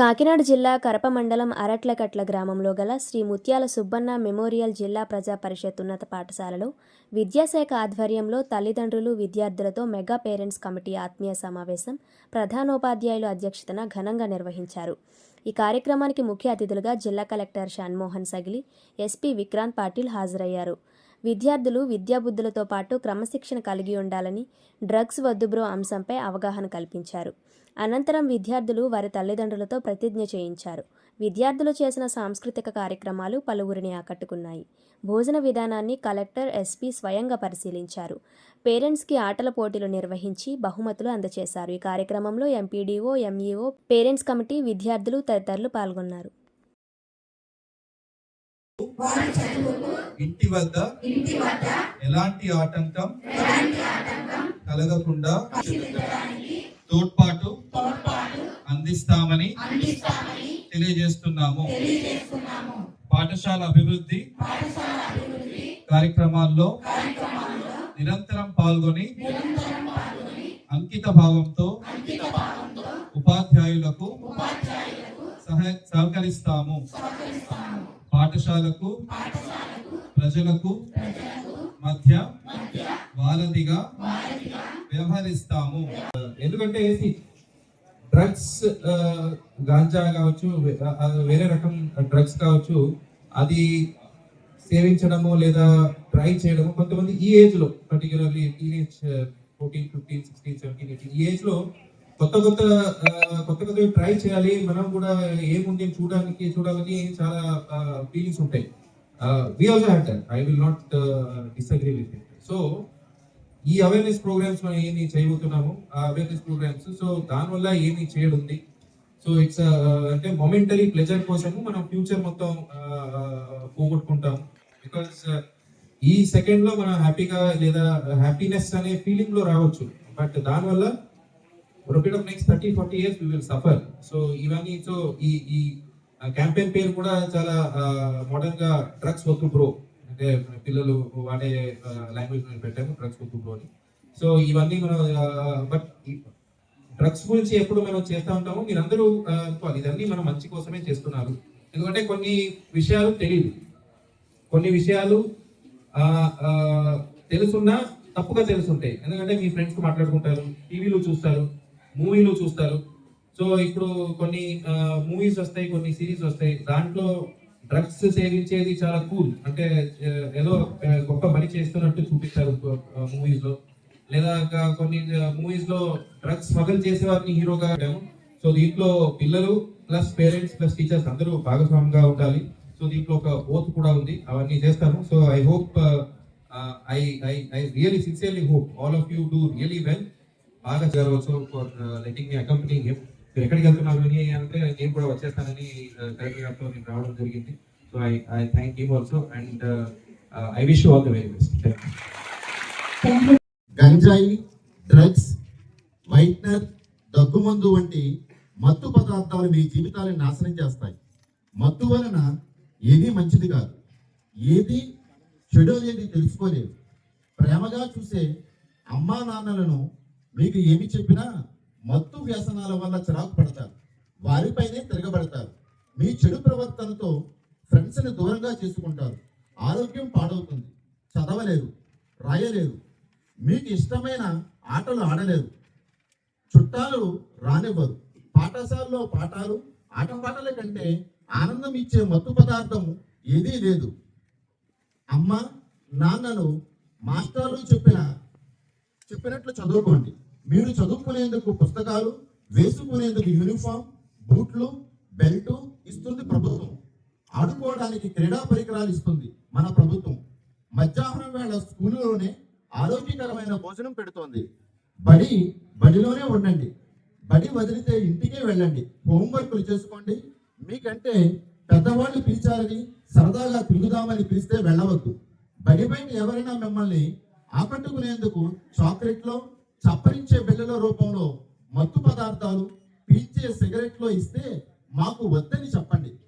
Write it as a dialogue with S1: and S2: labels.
S1: కాకినాడ జిల్లా కరప మండలం అరట్లకట్ల గ్రామంలో గల శ్రీ ముత్యాల సుబ్బన్న మెమోరియల్ జిల్లా ప్రజా పరిషత్ ఉన్నత పాఠశాలలో విద్యాశాఖ ఆధ్వర్యంలో తల్లిదండ్రులు విద్యార్థులతో మెగా పేరెంట్స్ కమిటీ ఆత్మీయ సమావేశం ప్రధానోపాధ్యాయులు అధ్యక్షతన ఘనంగా నిర్వహించారు. ఈ కార్యక్రమానికి ముఖ్య అతిథులుగా జిల్లా కలెక్టర్ షాన్మోహన్ సగిలి ఎస్పీ విక్రాంత్ పాటిల్ హాజరయ్యారు. విద్యార్థులు విద్యాబుద్ధులతో పాటు క్రమశిక్షణ కలిగి ఉండాలని డ్రగ్స్ వద్దు బ్రో అంశంపై అవగాహన కల్పించారు. అనంతరం విద్యార్థులు వారి తల్లిదండ్రులతో ప్రతిజ్ఞ చేయించారు. విద్యార్థులు చేసిన సాంస్కృతిక కార్యక్రమాలు పలువురిని ఆకట్టుకున్నాయి. భోజన విధానాన్ని కలెక్టర్ ఎస్పీ స్వయంగా పరిశీలించారు. పేరెంట్స్కి ఆటల పోటీలు నిర్వహించి బహుమతులు అందజేశారు ఈ కార్యక్రమంలో ఎంపీడీఓ ఎంఈఓ పేరెంట్స్ కమిటీ విద్యార్థులు తదితరులు పాల్గొన్నారు.
S2: ఇంటి వద్ద ఎలాంటి ఆటంకం కలగకుండా తోడ్పాటు అందిస్తామని తెలియజేస్తున్నాము. పాఠశాల అభివృద్ధి కార్యక్రమాల్లో నిరంతరం పాల్గొని అంకిత భావంతో ఉపాధ్యాయులకు సహ- సహకరిస్తాము. పాఠశాలకు ప్రజలకు మధ్య వారధిగా వ్యవహరిస్తాము. ఎందుకంటే డ్రగ్స్ గాంజా కావచ్చు వేరే రకం డ్రగ్స్ కావచ్చు అది సేవించడము లేదా ట్రై చేయడము కొంతమంది ఈ ఏజ్లో particularly teenage fourteen fifteen sixteen seventeen eighteen ఈ ఏజ్లో కొత్త కొత్త కొత్త కొత్త ట్రై చేయాలి. మనం కూడా ఏముంది చూడడానికి చూడాలని చాలా ఫీలింగ్స్ ఉంటాయి. We also have that I will not disagree with it so ఈ అవేర్నెస్ ప్రోగ్రామ్స్ మనం ఏమి చేయబోతున్నాము? ఆ అవేర్నెస్ ప్రోగ్రామ్స్ సో దానివల్ల ఏమి చేయడం ఉంది సో ఇట్స్ అంటే మొమెంటరీ ప్లెజర్ కోసము మనం ఫ్యూచర్ మొత్తం పోగొట్టుకుంటాం. బికాస్ ఈ సెకండ్లో మనం హ్యాపీగా లేదా హ్యాపీనెస్ అనే ఫీలింగ్లో రావచ్చు. బట్ దానివల్ల period of next thirty forty years we will suffer so ఇవన్నీ సో ఈ ఈ క్యాంపెయిన్ పేరు కూడా చాలా మోడర్న్గా డ్రగ్స్ వద్దు బ్రో అంటే పిల్లలు వాడే లాంగ్వేజ్ పెట్టాము డ్రగ్స్ వద్దు బ్రో అని. సో ఇవన్నీ మనం బట్ డ్రగ్స్ గురించి ఎప్పుడు మనం చేస్తూ ఉంటాము మీరందరూ అనుకోవాలి. ఇదన్నీ మనం మంచి కోసమే చేస్తున్నారు. ఎందుకంటే కొన్ని విషయాలు తెలియదు కొన్ని విషయాలు తెలుసున్నా తప్పుగా తెలుసుంటాయి. ఎందుకంటే మీ ఫ్రెండ్స్ మాట్లాడుకుంటారు టీవీలో చూస్తారు. మూవీలు చూస్తారు. సో ఇప్పుడు కొన్ని మూవీస్ వస్తాయి కొన్ని సిరీస్ వస్తాయి. దాంట్లో డ్రగ్స్ సేవించేది చాలా కూల్. అంటే ఏదో గొప్ప పని చేస్తున్నట్టు చూపిస్తారు మూవీస్లో లేదా ఇంకా కొన్ని మూవీస్లో డ్రగ్స్ స్మగల్ చేసే వారిని హీరోగా సో దీంట్లో పిల్లలు ప్లస్ పేరెంట్స్ ప్లస్ టీచర్స్ అందరూ భాగస్వామిగా ఉండాలి. సో దీంట్లో ఒక ఓత్ కూడా ఉంది. అవన్నీ చేస్తాము. So I hope I I I really sincerely hope all of you do really well. బాగా for letting me accompanying him మీరు ఎక్కడికి వెళ్తున్నారు అని అంటే నేను కూడా వచ్చేస్తానని కలెక్టర్ గారితో నేను రావడం జరిగింది. So I I thank you also and I wish you all the very best
S3: గంజాయి డ్రగ్స్ వైట్నర్ దగ్గుమందు వంటి మత్తు పదార్థాలు మీ జీవితాలను నాశనం చేస్తాయి. మత్తు వలన ఏది మంచిది కాదు. ఏది చెడు అనేది తెలుసుకోలేదు. ప్రేమగా చూసే అమ్మా నాన్నలను మీకు ఏమి చెప్పినా మత్తు వ్యసనాల వల్ల చిరాకు పడతారు. వారిపైనే తిరగబడతారు. మీ చెడు ప్రవర్తనతో ఫ్రెండ్స్ని దూరంగా చేసుకుంటారు. ఆరోగ్యం పాడవుతుంది. చదవలేరు రాయలేరు. మీకు ఇష్టమైన ఆటలు ఆడలేరు. చుట్టాలు రానివ్వరు. పాఠశాలలో పాఠాలు ఆటపాటల కంటే ఆనందం ఇచ్చే మత్తు పదార్థం ఏదీ లేదు. అమ్మ నాన్నలు మాస్టర్లు చెప్పిన చెప్పినట్లు చదువుకోండి. మీరు చదువుకునేందుకు పుస్తకాలు వేసుకునేందుకు యూనిఫామ్ బూట్లు బెల్ట్ ఇస్తుంది ప్రభుత్వం. ఆడుకోవడానికి క్రీడా పరికరాలు ఇస్తుంది మన ప్రభుత్వం. మధ్యాహ్నం వేళ స్కూలులోనే ఆరోగ్యకరమైన భోజనం పెడుతోంది. బడి బడిలోనే ఉండండి. బడి వదిలితే ఇంటికే వెళ్ళండి. హోంవర్క్లు చేసుకోండి. మీకంటే పెద్దవాళ్ళు పిలిచారని సరదాగా తిరుగుదామని పిలిస్తే వెళ్ళవద్దు. బడి బయట ఎవరైనా మిమ్మల్ని ఆకట్టుకునేందుకు చాక్లెట్లో చప్పరించే బిళ్ళల రూపంలో మత్తు పదార్థాలు పీల్చే సిగరెట్లో ఇస్తే మాకు వద్దని చెప్పండి.